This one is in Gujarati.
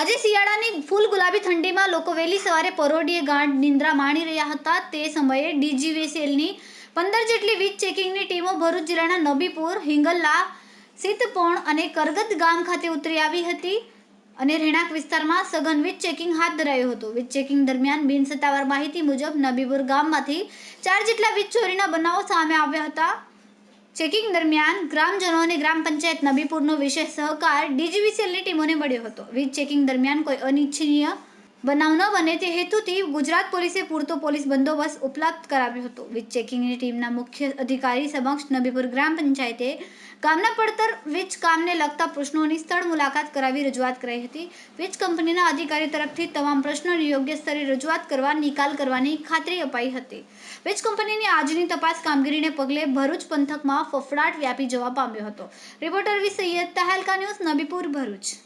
આજે શિયાળાની ફૂલ ગુલાબી ઠંડીમાં લોકો વહેલી સવારે પરોઢીએ ગાઢ નિંદ્રા માણી રહ્યા હતા. તે સમયે ડીજીવીસીએલની પંદર જેટલી વીજ ચેકિંગની ટીમો ભરૂચ જિલ્લાના નબીપુર હિંગલ્લા સિદ્ધપોણ અને કરગત ગામ ખાતે ઉતરી આવી હતી અને રહેણાંક વિસ્તારમાં સઘન વીજ ચેકિંગ હાથ ધરાયું હતું. વીજ ચેકિંગ દરમિયાન બિનસત્તાવાર માહિતી મુજબ નબીપુર ગામમાંથી ચાર જેટલા વીજ ચોરીના બનાવો સામે આવ્યા હતા. ચેકિંગ દરમિયાન ગ્રામજનો અને ગ્રામ પંચાયત નબીપુરનો વિશેષ સહકાર ડીજીવીસીએલની ટીમોને મળ્યો હતો. વીજ ચેકિંગ દરમિયાન કોઈ અનિચ્છનીય બનાવ ન બને તે હેતુથી ગુજરાત પોલીસે પૂરતો પોલીસ બંદોબસ્ત ઉપલબ્ધ કરાવ્યો હતો. વીજ ચેકિંગની ટીમના મુખ્ય અધિકારી સમક્ષ નબીપુર ગ્રામ પંચાયતે ગામના પડતર વીજ કામને લગતા પ્રશ્નોની સ્થળ મુલાકાત કરાવી રજૂઆત કરાઈ હતી. વીજ કંપનીના અધિકારી તરફથી તમામ પ્રશ્નોની યોગ્ય સ્તરે રજૂઆત કરવા, નિકાલ કરવાની ખાતરી અપાઈ હતી. વીજ કંપનીની આજની તપાસ કામગીરીને પગલે ભરૂચ પંથકમાં ફફડાટ વ્યાપી જવા પામ્યો હતો. Reporter V Saiyed Tehelka news, Nabipur, Bharuch.